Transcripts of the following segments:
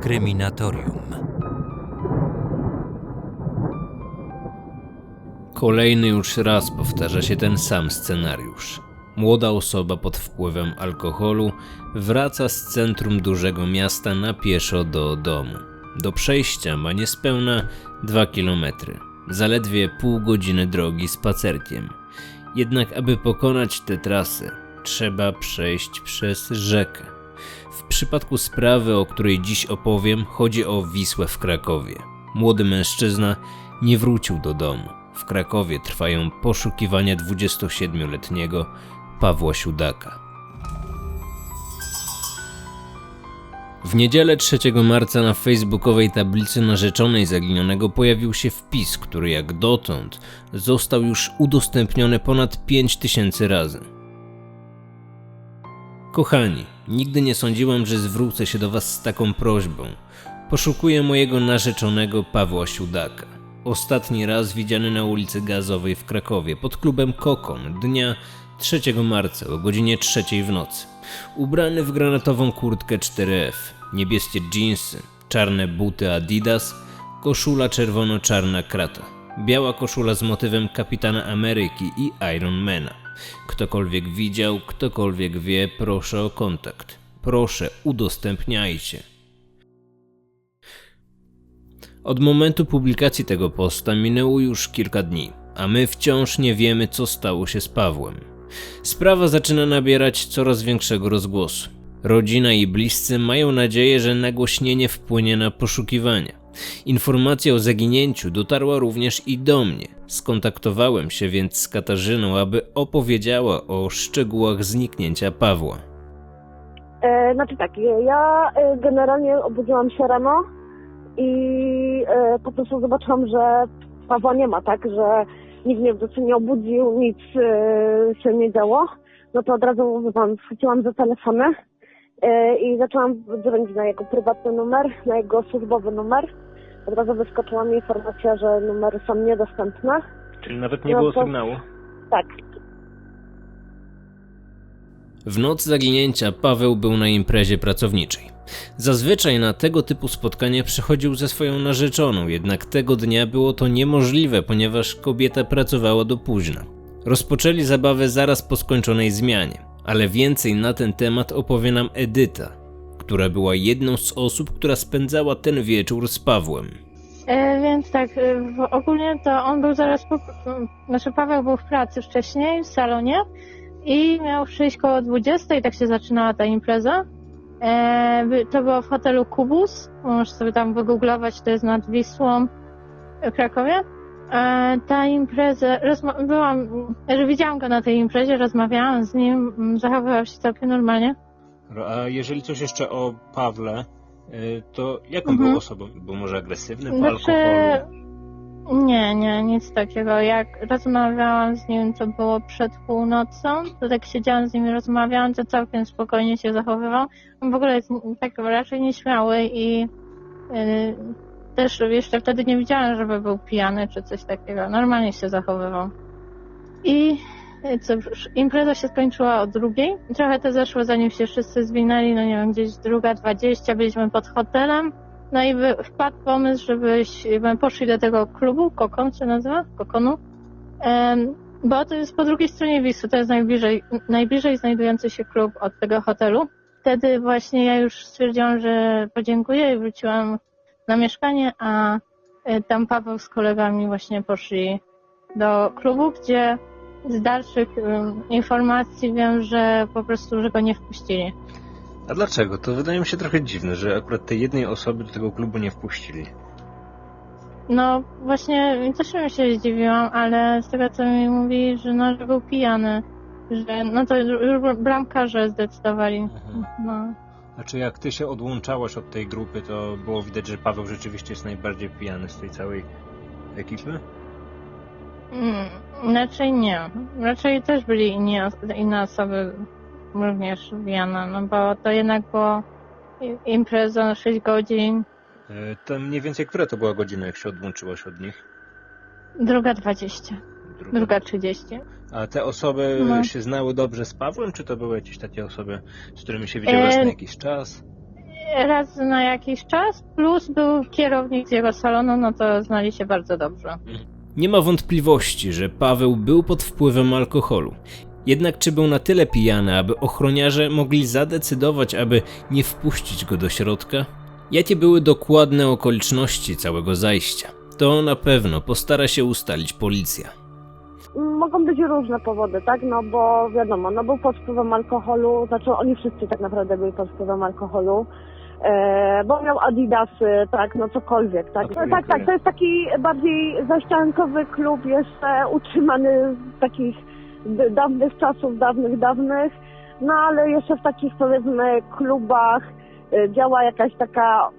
Kryminatorium. Kolejny już raz powtarza się ten sam scenariusz. Młoda osoba pod wpływem alkoholu wraca z centrum dużego miasta na pieszo do domu. Do przejścia ma niespełna 2 kilometry. Zaledwie pół godziny drogi spacerkiem. Jednak aby pokonać tę trasę, trzeba przejść przez rzekę. W przypadku sprawy, o której dziś opowiem, chodzi o Wisłę w Krakowie. Młody mężczyzna nie wrócił do domu. W Krakowie trwają poszukiwania 27-letniego Pawła Siudaka. W niedzielę 3 marca na facebookowej tablicy narzeczonej zaginionego pojawił się wpis, który jak dotąd został już udostępniony ponad 5000 razy. Kochani, nigdy nie sądziłam, że zwrócę się do Was z taką prośbą. Poszukuję mojego narzeczonego Pawła Siudaka. Ostatni raz widziany na ulicy Gazowej w Krakowie pod klubem Kokon dnia 3 marca o godzinie 3 w nocy. Ubrany w granatową kurtkę 4F, niebieskie dżinsy, czarne buty Adidas, koszula czerwono-czarna krata, biała koszula z motywem Kapitana Ameryki i Ironmana. Ktokolwiek widział, ktokolwiek wie, proszę o kontakt. Proszę, udostępniajcie. Od momentu publikacji tego posta minęło już kilka dni, a my wciąż nie wiemy, co stało się z Pawłem. Sprawa zaczyna nabierać coraz większego rozgłosu. Rodzina i bliscy mają nadzieję, że nagłośnienie wpłynie na poszukiwania. Informacja o zaginięciu dotarła również i do mnie. Skontaktowałem się więc z Katarzyną, aby opowiedziała o szczegółach zniknięcia Pawła. E, znaczy tak, ja e, generalnie obudziłam się rano i e, po prostu zobaczyłam, że Pawła nie ma, tak, że nikt mnie w nocy nie obudził, nic e, się nie działo. No to od razu, wie pan, schwyciłam za telefony e, i zaczęłam dzwonić na jego prywatny numer, na jego służbowy numer. Od razu wyskoczyła mi informacja, że numery są niedostępne. Czyli nawet nie No było to- sygnału? Tak, W noc zaginięcia Paweł był na imprezie pracowniczej. Zazwyczaj na tego typu spotkanie przychodził ze swoją narzeczoną, jednak tego dnia było to niemożliwe, ponieważ kobieta pracowała do późna. Rozpoczęli zabawę zaraz po skończonej zmianie, ale więcej na ten temat opowie nam Edyta, która była jedną z osób, która spędzała ten wieczór z Pawłem. E, więc tak, e, w, ogólnie to on był zaraz po, znaczy Paweł był w pracy wcześniej w salonie i miał przyjść koło 20 i tak się zaczynała ta impreza. E, to było w hotelu Kubus, możesz sobie tam wygooglować, to jest nad Wisłą w Krakowie. E, ta impreza, rozma- byłam, że widziałam go na tej imprezie, rozmawiałam z nim, zachowywał się całkiem normalnie. A jeżeli coś jeszcze o Pawle, y, to jaką Mhm. był osobą? Był może agresywny po Znaczy, alkoholu? nie, nie, nic takiego. Jak rozmawiałam z nim, to było przed północą, to tak siedziałam z nim i rozmawiałam, to całkiem spokojnie się zachowywał. On w ogóle jest tak raczej nieśmiały i yy, też jeszcze wtedy nie widziałam, żeby był pijany czy coś takiego. Normalnie się zachowywał. I yy, co, impreza się skończyła o drugiej. Trochę to zeszło, zanim się wszyscy zwinęli, no nie wiem, gdzieś druga dwadzieścia, byliśmy pod hotelem. No i wpadł pomysł, żebyśmy poszli do tego klubu, Kokon się nazywa? Kokonu? Bo to jest po drugiej stronie Wisły, to jest najbliżej, najbliżej znajdujący się klub od tego hotelu. Wtedy właśnie ja już stwierdziłam, że podziękuję i wróciłam na mieszkanie, a e, tam Paweł z kolegami właśnie poszli do klubu, gdzie z dalszych informacji wiem, że po prostu, że go nie wpuścili. A dlaczego? To wydaje mi się trochę dziwne, że akurat tej jednej osoby do tego klubu nie wpuścili. No właśnie też się zdziwiłam, ale z tego co mi mówi, że no, że był pijany, że no to już bramkarze zdecydowali. Mhm. No. Znaczy jak ty się odłączałaś od tej grupy, to było widać, że Paweł rzeczywiście jest najbardziej pijany z tej całej ekipy? Mm, raczej nie. Raczej też byli inni, inne osoby również pijane, no bo to jednak było impreza na 6 godzin, Y, To mniej więcej która to była godzina, jak się odłączyłaś od nich? druga 20, druga 30. A te osoby No. się znały dobrze z Pawłem, czy to były jakieś takie osoby, z którymi się widziałaś E, na jakiś czas? raz na jakiś czas, plus był kierownik z jego salonu, no to znali się bardzo dobrze. Nie ma wątpliwości, że Paweł był pod wpływem alkoholu. Jednak czy był na tyle pijany, aby ochroniarze mogli zadecydować, aby nie wpuścić go do środka? Jakie były dokładne okoliczności całego zajścia? To na pewno postara się ustalić policja. Mogą być różne powody, tak? No bo wiadomo, no był pod wpływem alkoholu, znaczy oni wszyscy tak naprawdę byli pod wpływem alkoholu. E, bo miał adidasy, tak, no cokolwiek, tak. Okej, tak, tak, to jest taki bardziej zaściankowy klub, jeszcze utrzymany z takich dawnych czasów, dawnych, dawnych. No ale jeszcze w takich powiedzmy klubach e, działa jakaś taka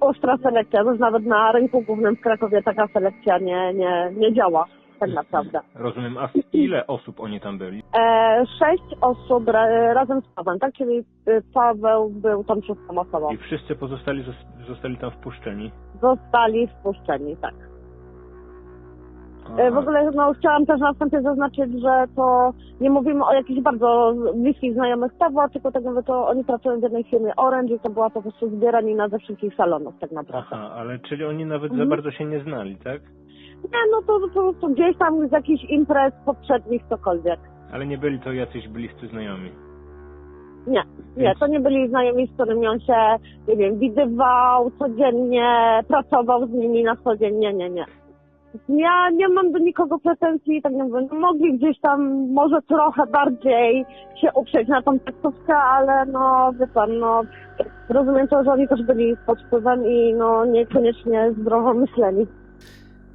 ostra selekcja, już nawet na rynku głównym w Krakowie taka selekcja nie, nie, nie działa, tak naprawdę. Rozumiem, a ile osób oni tam byli? E, sześć osób ra, razem z Pawłem, tak? Czyli y, Paweł był tą szóstą osobą. I wszyscy pozostali zos- zostali tam wpuszczeni? Zostali wpuszczeni, tak. Aha. E, w ogóle no, chciałam też na wstępie zaznaczyć, że to nie mówimy o jakichś bardzo bliskich znajomych Pawła, tylko tak mówię, to oni pracują w jednej firmie Orange i to była po prostu zbieranina ze wszystkich salonów tak naprawdę. Aha, ale czyli oni nawet Mhm. za bardzo się nie znali, tak? Nie, no to po prostu gdzieś tam z jakichś imprez poprzednich cokolwiek. Ale nie byli to jacyś bliscy znajomi. Nie, nie, to nie byli znajomi, z którymi on się, nie wiem, widywał codziennie, pracował z nimi na co dzień. Nie, nie, nie. Ja nie mam do nikogo pretensji, tak nie mówię, no mogli gdzieś tam może trochę bardziej się uprzeć na tą taksówkę, ale no, wie pan, no, rozumiem to, że oni też byli pod wpływem i no niekoniecznie zdrowo myśleli.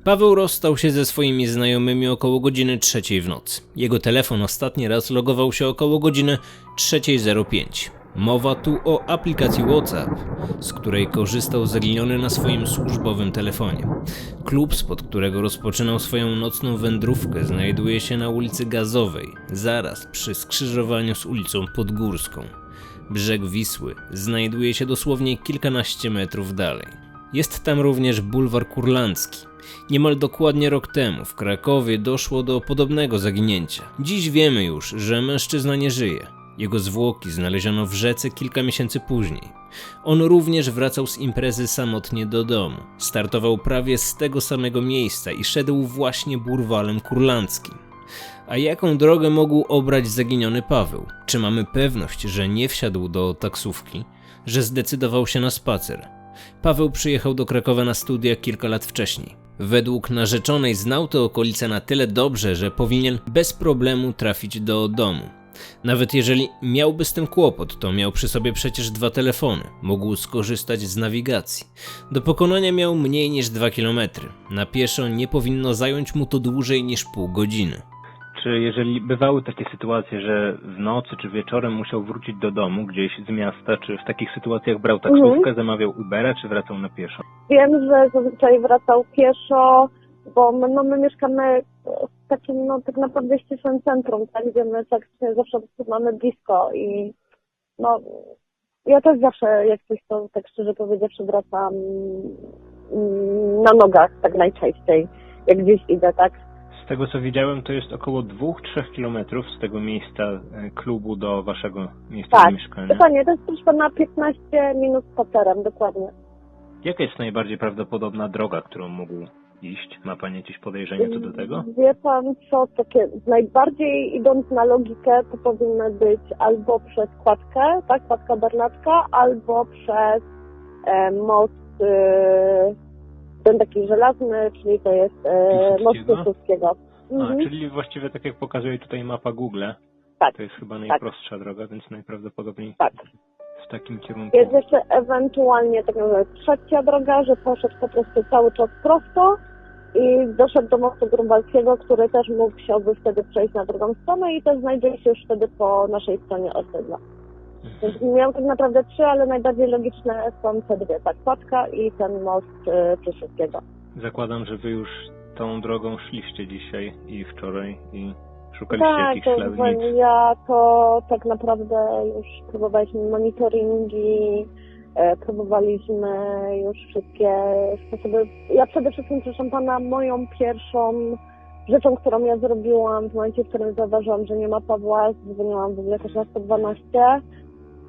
Paweł rozstał się ze swoimi znajomymi około godziny trzeciej w nocy. Jego telefon ostatni raz logował się około godziny 3.05. Mowa tu o aplikacji WhatsApp, z której korzystał zaginiony na swoim służbowym telefonie. Klub, spod którego rozpoczynał swoją nocną wędrówkę, znajduje się na ulicy Gazowej, zaraz przy skrzyżowaniu z ulicą Podgórską. Brzeg Wisły znajduje się dosłownie kilkanaście metrów dalej. Jest tam również bulwar Kurlandzki. Niemal dokładnie rok temu w Krakowie doszło do podobnego zaginięcia. Dziś wiemy już, że mężczyzna nie żyje. Jego zwłoki znaleziono w rzece kilka miesięcy później. On również wracał z imprezy samotnie do domu. Startował prawie z tego samego miejsca i szedł właśnie burwalem kurlandzkim. A jaką drogę mógł obrać zaginiony Paweł? Czy mamy pewność, że nie wsiadł do taksówki, że zdecydował się na spacer? Paweł przyjechał do Krakowa na studia kilka lat wcześniej. Według narzeczonej znał te okolice na tyle dobrze, że powinien bez problemu trafić do domu. Nawet jeżeli miałby z tym kłopot, to miał przy sobie przecież dwa telefony, mógł skorzystać z nawigacji. Do pokonania miał mniej niż 2 km. Na pieszo nie powinno zająć mu to dłużej niż pół godziny. Czy jeżeli bywały takie sytuacje, że w nocy czy wieczorem musiał wrócić do domu gdzieś z miasta, czy w takich sytuacjach brał taksówkę, Mhm. zamawiał Ubera, czy wracał na pieszo? Wiem, że zazwyczaj wracał pieszo, bo my, no, my mieszkamy w takim, no tak naprawdę ścisłym centrum, tak, gdzie my tak zawsze mamy blisko i no ja też zawsze jak coś to tak szczerze powiedziawszy wracam mm, na nogach tak najczęściej, jak gdzieś idę, tak. Z tego co widziałem, to jest około 2-3 kilometrów z tego miejsca e, klubu do waszego miejsca Tak, zamieszkania. Dokładnie, to jest proszę pana 15 minut spacerem, dokładnie. Jaka jest najbardziej prawdopodobna droga, którą mógł iść? Ma pani jakieś podejrzenie co do tego? Wie pan co, takie najbardziej idąc na logikę, to powinno być albo przez kładkę, tak, kładka Bernacka, albo przez e, most, e, ten taki żelazny, czyli to jest e, most Piłsudskiego? Mhm. czyli właściwie tak jak pokazuje tutaj mapa Google, Tak, to jest chyba najprostsza droga, więc najprawdopodobniej tak. w takim kierunku. Jest jeszcze ewentualnie tak naprawdę trzecia droga, że poszedł po prostu cały czas prosto i doszedł do mostu Grunwaldzkiego, który też mógł chciałby wtedy przejść na drugą stronę i też znajduje się już wtedy po naszej stronie osiedla. Więc miał tak naprawdę trzy, ale najbardziej logiczne są te dwie, tak, Płatka i ten most y, Piłsudskiego. Zakładam, że wy już tą drogą szliście dzisiaj i wczoraj i szukaliście Tak, jakichś śladów. ja to tak naprawdę już próbowaliśmy monitoringi, e, próbowaliśmy już wszystkie sposoby. Ja przede wszystkim, proszę pana, moją pierwszą rzeczą, którą ja zrobiłam w momencie, w którym zauważyłam, że nie ma Pawła, dzwoniłam w ogóle też na 112.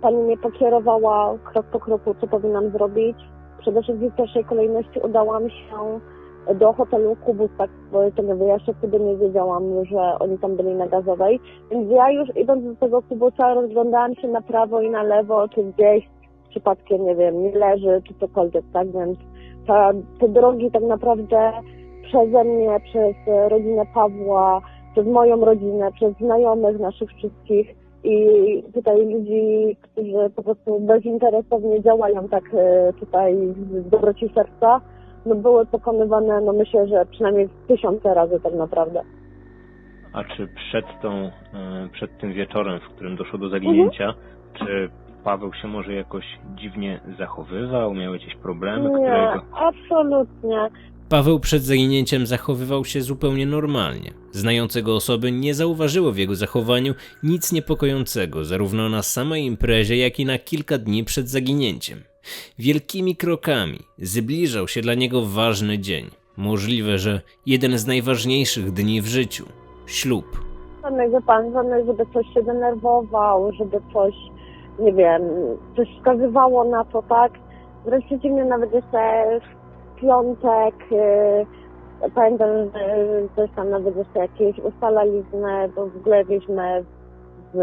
pani mnie pokierowała krok po kroku, co powinnam zrobić. Przede wszystkim w pierwszej kolejności udałam się do hotelu Kubus, tak nie jeszcze wtedy nie wiedziałam, że oni tam byli na gazowej. Więc ja już idąc do tego Kubusa rozglądałam się na prawo i na lewo, czy gdzieś przypadkiem, nie wiem, nie leży, czy cokolwiek, tak? Więc ta, te drogi tak naprawdę przeze mnie, przez rodzinę Pawła, przez moją rodzinę, przez znajomych naszych wszystkich i tutaj ludzi, którzy po prostu bezinteresownie działają tak e, tutaj z dobroci serca, no były pokonywane, no myślę, że przynajmniej tysiące razy tak naprawdę. A czy przed tą, e, przed tym wieczorem, w którym doszło do zaginięcia, czy Paweł się może jakoś dziwnie zachowywał? Miał jakieś problemy, Nie, które go... absolutnie. Paweł przed zaginięciem zachowywał się zupełnie normalnie. Znające go osoby nie zauważyły w jego zachowaniu nic niepokojącego, zarówno na samej imprezie, jak i na kilka dni przed zaginięciem. Wielkimi krokami zbliżał się dla niego ważny dzień. Możliwe, że jeden z najważniejszych dni w życiu ślub. Żadnych, wie pan, żeby coś się denerwował, żeby coś, nie wiem, coś wskazywało na to, tak? Wręcz przeciwnie, nawet jeszcze piątek, yy, pamiętam, że coś tam nawet jeszcze jakieś ustalaliśmy, bo w ogóle mieliśmy w,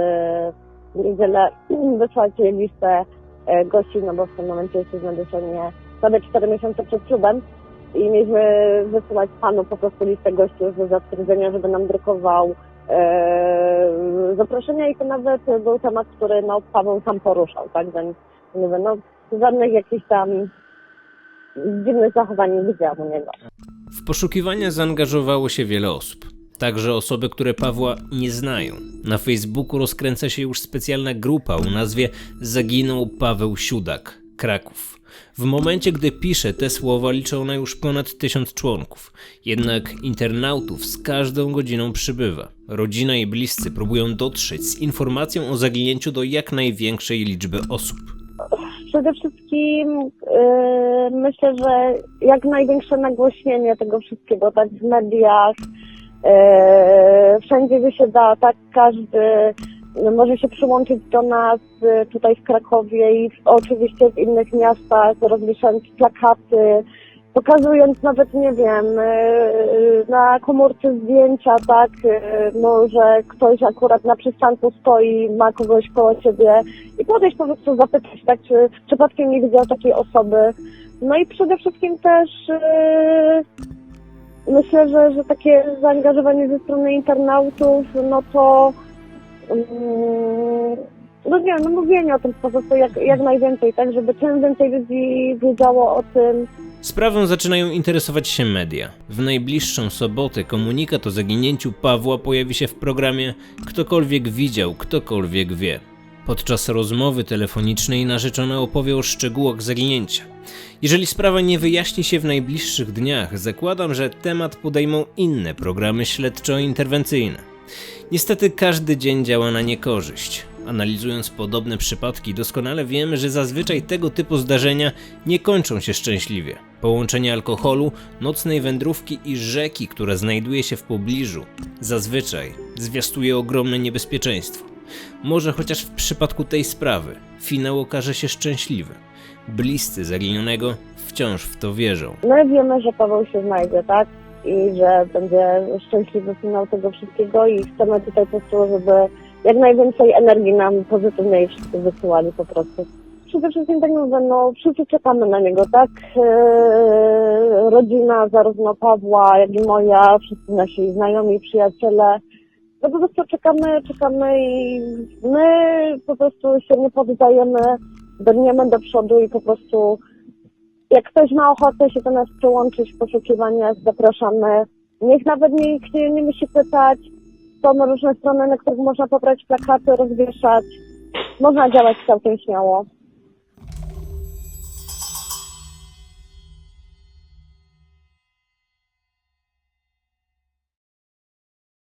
niedzielę wysłać listę e, gości, no bo w tym momencie jesteśmy dosłownie prawie 4 miesiące przed ślubem i mieliśmy wysyłać panu po prostu listę gości do zatwierdzenia, żeby nam drukował e, zaproszenia i to nawet był temat, który no, Paweł sam poruszał, tak, więc mówię, no żadnych jakichś tam widziałam u niego. W poszukiwania zaangażowało się wiele osób. Także osoby, które Pawła nie znają. Na Facebooku rozkręca się już specjalna grupa o nazwie Zaginął Paweł Siudak, Kraków. W momencie, gdy pisze te słowa, liczy ona już ponad tysiąc członków. Jednak internautów z każdą godziną przybywa. Rodzina i bliscy próbują dotrzeć z informacją o zaginięciu do jak największej liczby osób. Przede wszystkim yy, myślę, że jak największe nagłośnienie tego wszystkiego, tak w mediach, yy, wszędzie gdzie się da, tak każdy może się przyłączyć do nas yy, tutaj w Krakowie i oczywiście w innych miastach, rozwieszając plakaty, pokazując nawet, nie wiem, yy, na komórce zdjęcia, tak, yy, no, że ktoś akurat na przystanku stoi, ma kogoś koło siebie i podejść po prostu zapytać, tak, czy przypadkiem nie widział takiej osoby. No i przede wszystkim też myślę, że, że takie zaangażowanie ze strony internautów, no to yy, no nie, no mówienie o tym po prostu jak, jak najwięcej, tak, żeby czym więcej ludzi wiedziało o tym, Sprawą zaczynają interesować się media. W najbliższą sobotę komunikat o zaginięciu Pawła pojawi się w programie Ktokolwiek widział, ktokolwiek wie. Podczas rozmowy telefonicznej narzeczona opowie o szczegółach zaginięcia. Jeżeli sprawa nie wyjaśni się w najbliższych dniach, zakładam, że temat podejmą inne programy śledczo-interwencyjne. Niestety każdy dzień działa na niekorzyść. Analizując podobne przypadki, doskonale wiemy, że zazwyczaj tego typu zdarzenia nie kończą się szczęśliwie. Połączenie alkoholu, nocnej wędrówki i rzeki, która znajduje się w pobliżu, zazwyczaj zwiastuje ogromne niebezpieczeństwo. Może chociaż w przypadku tej sprawy finał okaże się szczęśliwy. Bliscy zaginionego wciąż w to wierzą. My wiemy, że Paweł się znajdzie, tak? I że będzie szczęśliwy finał tego wszystkiego i chcemy tutaj po prostu, żeby jak najwięcej energii nam pozytywnej wysyłali po prostu. Przede wszystkim tak mówię, no wszyscy czekamy na niego, tak? Eee, rodzina zarówno Pawła, jak i moja, wszyscy nasi znajomi, przyjaciele. No po prostu czekamy, czekamy i my po prostu się nie poddajemy, brniemy do przodu i po prostu jak ktoś ma ochotę się do nas przyłączyć w poszukiwaniach, zapraszamy. Niech nawet nikt nie, nie musi pytać. Są różne strony, na których można pobrać plakaty, rozwieszać. Można działać całkiem śmiało.